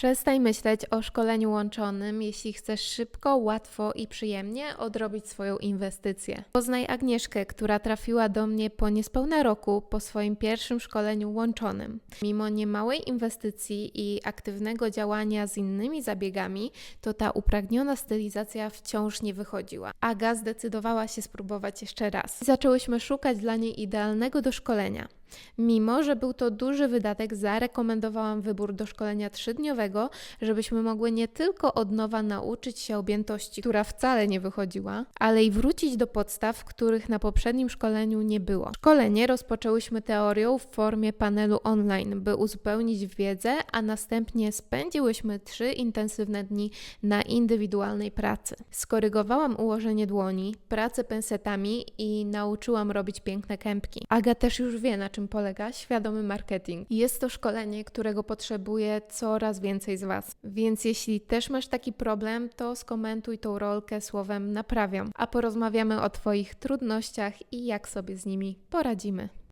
Przestań myśleć o szkoleniu łączonym, jeśli chcesz szybko, łatwo i przyjemnie odrobić swoją inwestycję. Poznaj Agnieszkę, która trafiła do mnie po niespełna roku po swoim pierwszym szkoleniu łączonym. Mimo niemałej inwestycji i aktywnego działania z innymi zabiegami, to ta upragniona stylizacja wciąż nie wychodziła. Aga zdecydowała się spróbować jeszcze raz. Zaczęłyśmy szukać dla niej idealnego do szkolenia. Mimo, że był to duży wydatek, zarekomendowałam wybór do szkolenia trzydniowego, żebyśmy mogły nie tylko od nowa nauczyć się objętości, która wcale nie wychodziła, ale i wrócić do podstaw, których na poprzednim szkoleniu nie było. Szkolenie rozpoczęłyśmy teorią w formie panelu online, by uzupełnić wiedzę, a następnie spędziłyśmy trzy intensywne dni na indywidualnej pracy. Skorygowałam ułożenie dłoni, pracę pensetami i nauczyłam robić piękne kępki. Aga też już wie, na czym polega świadomy marketing. Jest to szkolenie, którego potrzebuje coraz więcej z Was. Więc jeśli też masz taki problem, to skomentuj tą rolkę słowem naprawiam, a porozmawiamy o Twoich trudnościach i jak sobie z nimi poradzimy.